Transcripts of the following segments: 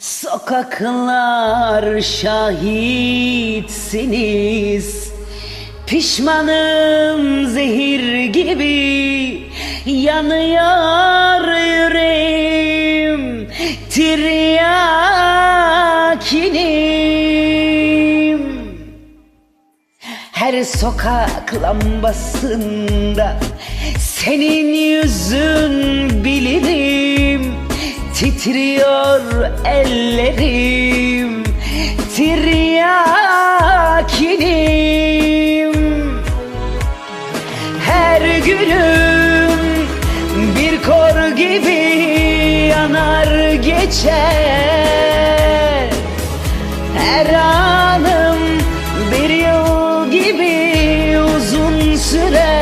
Sokaklar şahitsiniz. Pişmanım zehir gibi. Yanıyor yüreğim Tiryakinim. Her sokak lambasında senin yüzün Titriyor ellerim Tiryakinim. Her günüm bir kor gibi yanar geçer. Her anım bir yıl gibi uzun sürer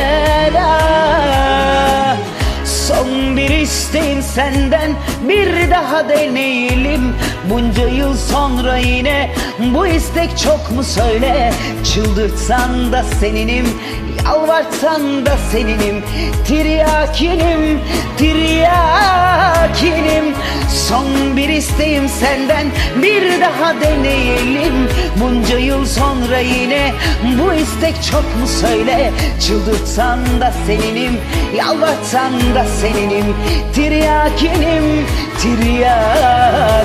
isteğim senden bir daha deneyelim. Bunca yıl sonra yine bu istek çok mu söyle? Çıldırtsan da seninim Yalvartsan da seninim. Tiryakinim, tiryakinim Son bir isteğim senden bir daha deneyelim. Bunca yıl sonra yine bu istek çok mu söyle? Çıldırtsan da seninim, yalvartsan da seninim. Tiryakinim, tiryakinim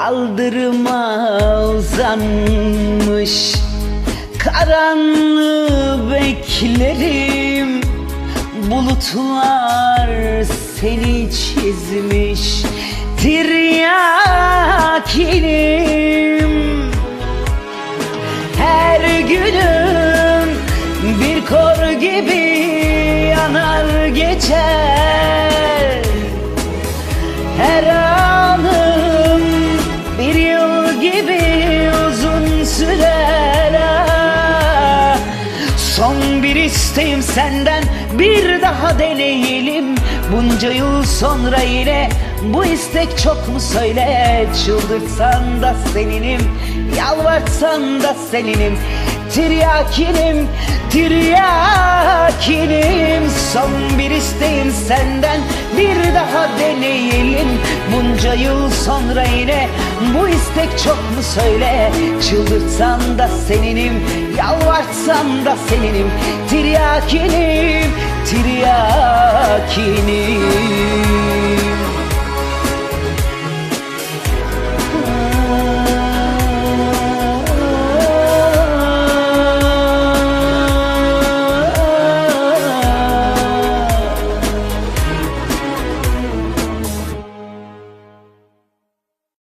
Kaldırıma uzanmış Karanlığı beklerim. Bulutlar seni çizmiş Tiryakinim. Her günüm bir kor gibi yanar geçer isteğim senden bir daha deneyelim. Bunca yıl sonra yine bu istek çok mu söyle? Çıldırtsan da seninim Yalvartsan da seninim. Tiryakinim, tiryakinim Son isteğim senden bir daha deneyelim Bunca yıl sonra yine bu istek çok mu söyle? Çıldırtsan da seninim, yalvartsan da seninim. Tiryakinim, tiryakinim